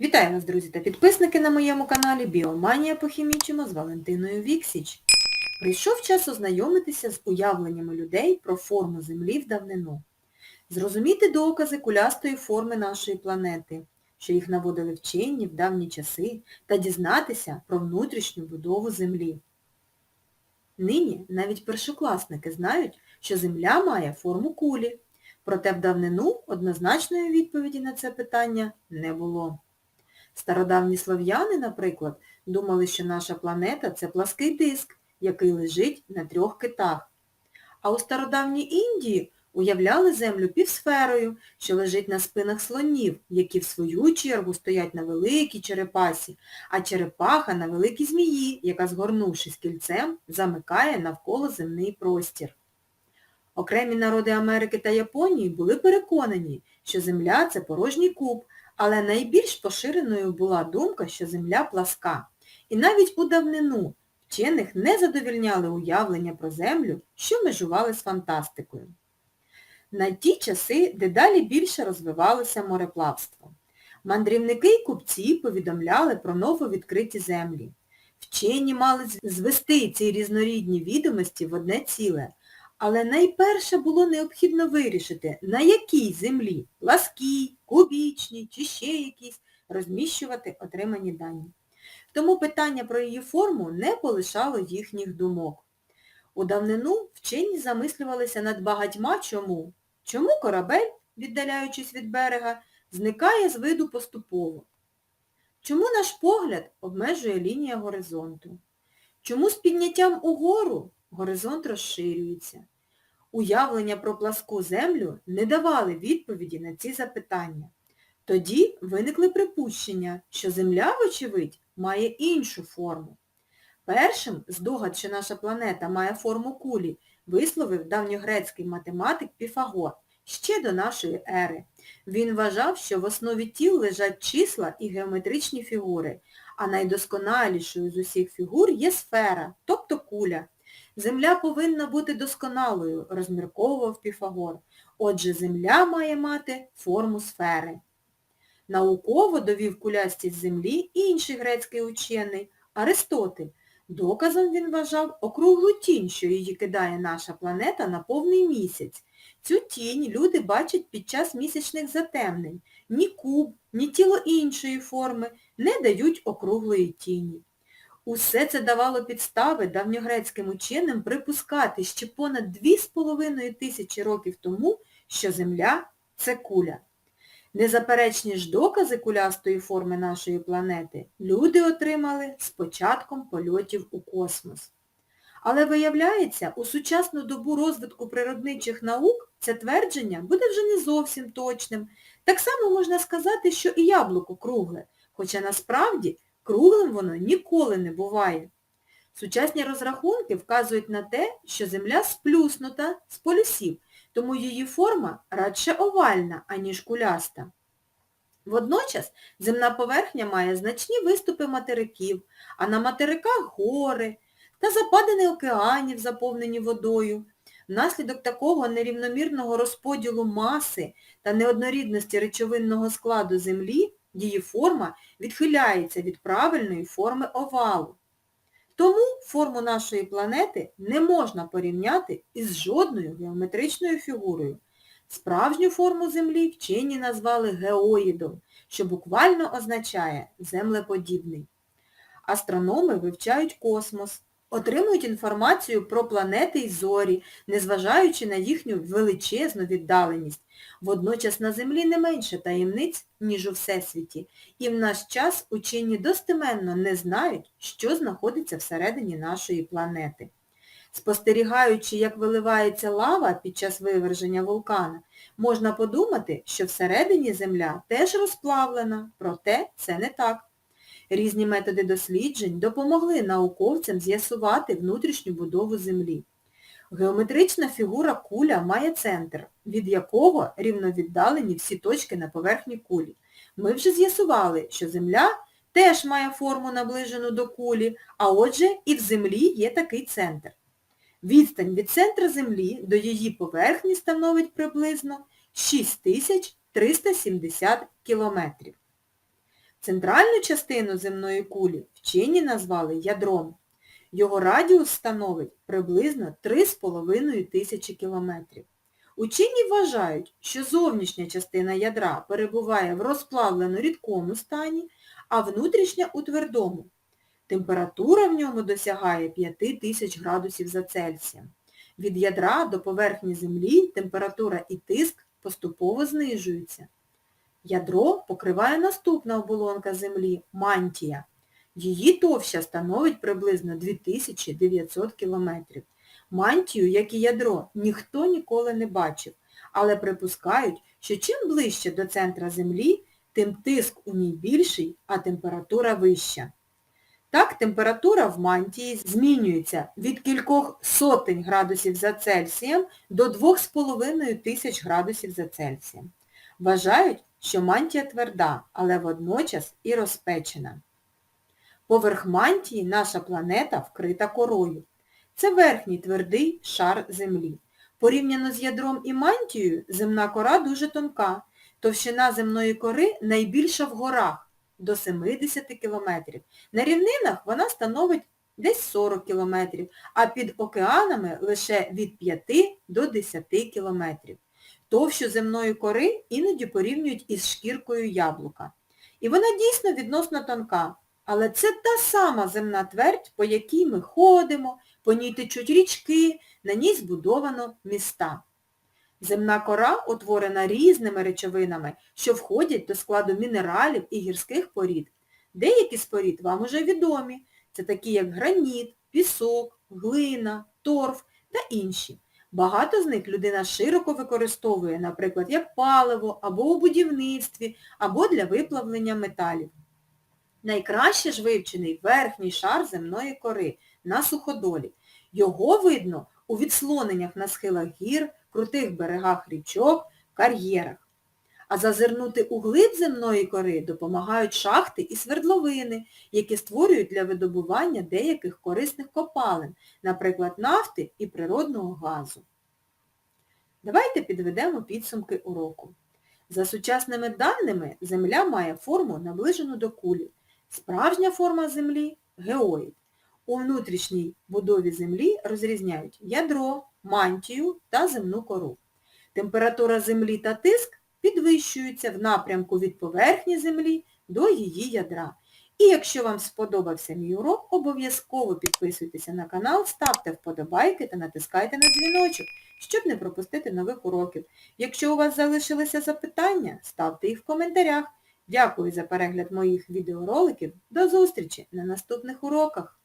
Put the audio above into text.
Вітаю вас, друзі та підписники на моєму каналі Біоманія похімічимо з Валентиною Віксіч. Прийшов час ознайомитися з уявленнями людей про форму Землі в давнину. Зрозуміти докази кулястої форми нашої планети, що їх наводили вчені в давні часи, та дізнатися про внутрішню будову Землі. Нині навіть першокласники знають, що Земля має форму кулі, проте в давнину однозначної відповіді на це питання не було. Стародавні слов'яни, наприклад, думали, що наша планета – це плаский диск, який лежить на трьох китах. А у стародавній Індії уявляли Землю півсферою, що лежить на спинах слонів, які в свою чергу стоять на великій черепасі, а черепаха на великій змії, яка, згорнувшись кільцем, замикає навколо земний простір. Окремі народи Америки та Японії були переконані, що Земля – це порожній куб, але найбільш поширеною була думка, що Земля пласка. І навіть у давнину вчених не задовільняли уявлення про Землю, що межували з фантастикою. На ті часи дедалі більше розвивалося мореплавство. Мандрівники й купці повідомляли про нововідкриті землі. Вчені мали звести ці різнорідні відомості в одне ціле, але найперше було необхідно вирішити, на якій землі, пласкій, кубічній чи ще якійсь, розміщувати отримані дані. Тому питання про її форму не полишало їхніх думок. У давнину вчені замислювалися над багатьма чому. Чому корабель, віддаляючись від берега, зникає з виду поступово? Чому наш погляд обмежує лінія горизонту? Чому з підняттям угору горизонт розширюється? Уявлення про пласку землю не давали відповіді на ці запитання. Тоді виникли припущення, що Земля, вочевидь, має іншу форму. Першим здогад, що наша планета має форму кулі, висловив давньогрецький математик Піфагор ще до нашої ери. Він вважав, що в основі тіл лежать числа і геометричні фігури, а найдосконалішою з усіх фігур є сфера, тобто куля. Земля повинна бути досконалою, розмірковував Піфагор. Отже, Земля має мати форму сфери. Науково довів кулястість Землі інший грецький учений Аристотель. Доказом він вважав округлу тінь, що її кидає наша планета на повний місяць. Цю тінь люди бачать під час місячних затемнень. Ні куб, ні тіло іншої форми не дають округлої тіні. Усе це давало підстави давньогрецьким ученим припускати ще понад 2,5 тисячі років тому, що Земля – це куля. Незаперечні ж докази кулястої форми нашої планети люди отримали з початком польотів у космос. Але виявляється, у сучасну добу розвитку природничих наук це твердження буде вже не зовсім точним. Так само можна сказати, що і яблуко кругле, хоча насправді круглим воно ніколи не буває. Сучасні розрахунки вказують на те, що Земля сплюснута з полюсів, тому її форма радше овальна, аніж куляста. Водночас земна поверхня має значні виступи материків, а на материках гори та западини океанів, заповнені водою. Внаслідок такого нерівномірного розподілу маси та неоднорідності речовинного складу Землі її форма відхиляється від правильної форми овалу. Тому форму нашої планети не можна порівняти із жодною геометричною фігурою. Справжню форму Землі вчені назвали геоїдом, що буквально означає землеподібний. Астрономи вивчають космос, отримують інформацію про планети й зорі, незважаючи на їхню величезну віддаленість. Водночас на Землі не менше таємниць, ніж у Всесвіті, і в наш час учені достеменно не знають, що знаходиться всередині нашої планети. Спостерігаючи, як виливається лава під час виверження вулкана, можна подумати, що всередині Земля теж розплавлена, проте це не так. Різні методи досліджень допомогли науковцям з'ясувати внутрішню будову Землі. Геометрична фігура куля має центр, від якого рівновіддалені всі точки на поверхні кулі. Ми вже з'ясували, що Земля теж має форму наближену до кулі, а отже і в Землі є такий центр. Відстань від центра Землі до її поверхні становить приблизно 6370 кілометрів. Центральну частину земної кулі вчені назвали ядром. Його радіус становить приблизно 3,5 тисячі кілометрів. Учені вважають, що зовнішня частина ядра перебуває в розплавлено-рідкому стані, а внутрішня у твердому. Температура в ньому досягає 5000 градусів за Цельсієм. Від ядра до поверхні Землі температура і тиск поступово знижуються. Ядро покриває наступна оболонка Землі – мантія. Її товща становить приблизно 2900 кілометрів. Мантію, як і ядро, ніхто ніколи не бачив, але припускають, що чим ближче до центра Землі, тим тиск у ній більший, а температура вища. Так, температура в мантії змінюється від кількох сотень градусів за Цельсієм до 2,5 тисяч градусів за Цельсієм. Вважають, що мантія тверда, але водночас і розпечена. Поверх мантії наша планета вкрита корою. Це верхній твердий шар Землі. Порівняно з ядром і мантією, земна кора дуже тонка. Товщина земної кори найбільша в горах до 70 кілометрів. На рівнинах вона становить десь 40 кілометрів, а під океанами лише від 5 до 10 кілометрів. Товщу земної кори іноді порівнюють із шкіркою яблука. І вона дійсно відносно тонка, але це та сама земна твердь, по якій ми ходимо, по ній течуть річки, на ній збудовано міста. Земна кора утворена різними речовинами, що входять до складу мінералів і гірських порід. Деякі з порід вам уже відомі. Це такі, як граніт, пісок, глина, торф та інші. Багато з них людина широко використовує, наприклад, як паливо, або у будівництві, або для виплавлення металів. Найкраще ж вивчений верхній шар земної кори на суходолі. Його видно у відслоненнях на схилах гір, крутих берегах річок, кар'єрах. А зазирнути у глиб земної кори допомагають шахти і свердловини, які створюють для видобування деяких корисних копалин, наприклад, нафти і природного газу. Давайте підведемо підсумки уроку. За сучасними даними, Земля має форму наближену до кулі. Справжня форма Землі – геоїд. У внутрішній будові Землі розрізняють ядро, мантію та земну кору. Температура Землі та тиск підвищуються в напрямку від поверхні Землі до її ядра. І якщо вам сподобався мій урок, обов'язково підписуйтеся на канал, ставте вподобайки та натискайте на дзвіночок, щоб не пропустити нових уроків. Якщо у вас залишилися запитання, ставте їх в коментарях. Дякую за перегляд моїх відеороликів. До зустрічі на наступних уроках!